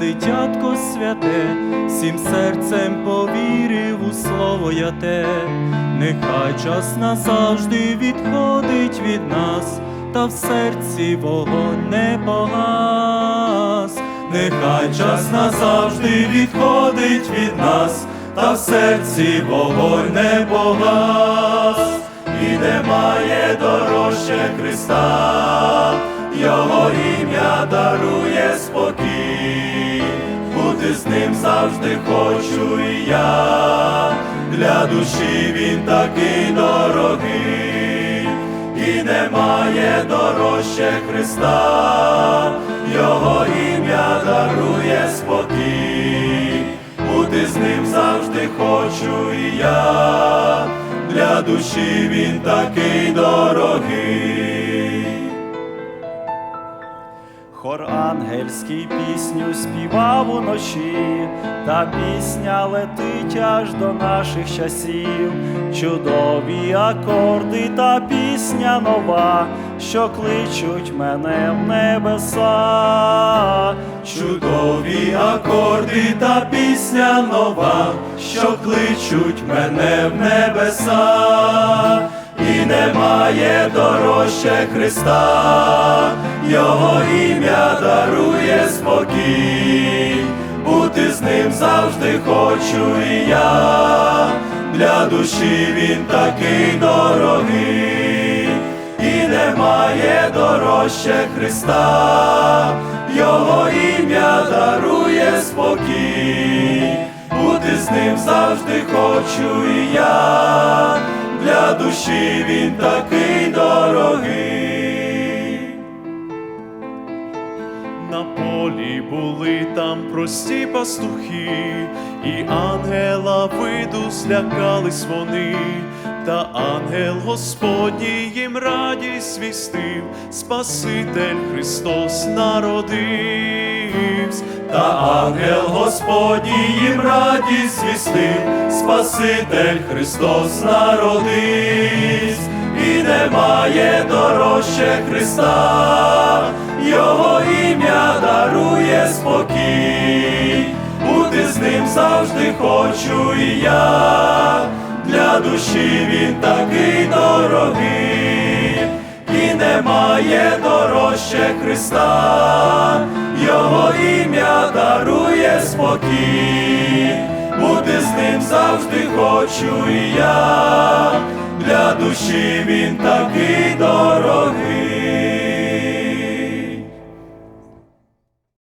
дитятко святе, всім серцем повірив у слово я те, нехай час назавжди відходить від нас, та в серці вогонь не погас, нехай час назавжди відходить від нас, та в серці вогонь не погас, і немає дорожче Христа, ім'я дарує спокій, бути з ним завжди хочу і я, для душі він такий дорогий, і немає дорожче Христа, Його ім'я дарує спокій, бути з ним завжди хочу і я, для душі він такий дорогий. Хор ангельський пісню співав уночі, та пісня летить аж до наших часів, чудові акорди та пісня нова, що кличуть мене в небеса. Чудові акорди та пісня нова, що кличуть мене в небеса, немає дорожче Христа, Його ім'я дарує спокій, бути з ним завжди хочу і я, для душі він такий дорогий, і немає дорожче Христа, Його ім'я дарує спокій, бути з ним завжди хочу і я, для душі він такий дорогий. На полі були там прості пастухи, і ангела виду злякались вони, та ангел Господній їм радість свістив, Спаситель Христос народився. Та ангел Господній їм радість звістив, Спаситель Христос народився, і немає дорожче Христа, Його ім'я дарує спокій, бути з ним завжди хочу і я, для душі він такий дорогий, і немає дорожче Христа, Його ім'я дарує спокій, бути з ним завжди хочу і я, для душі він такий.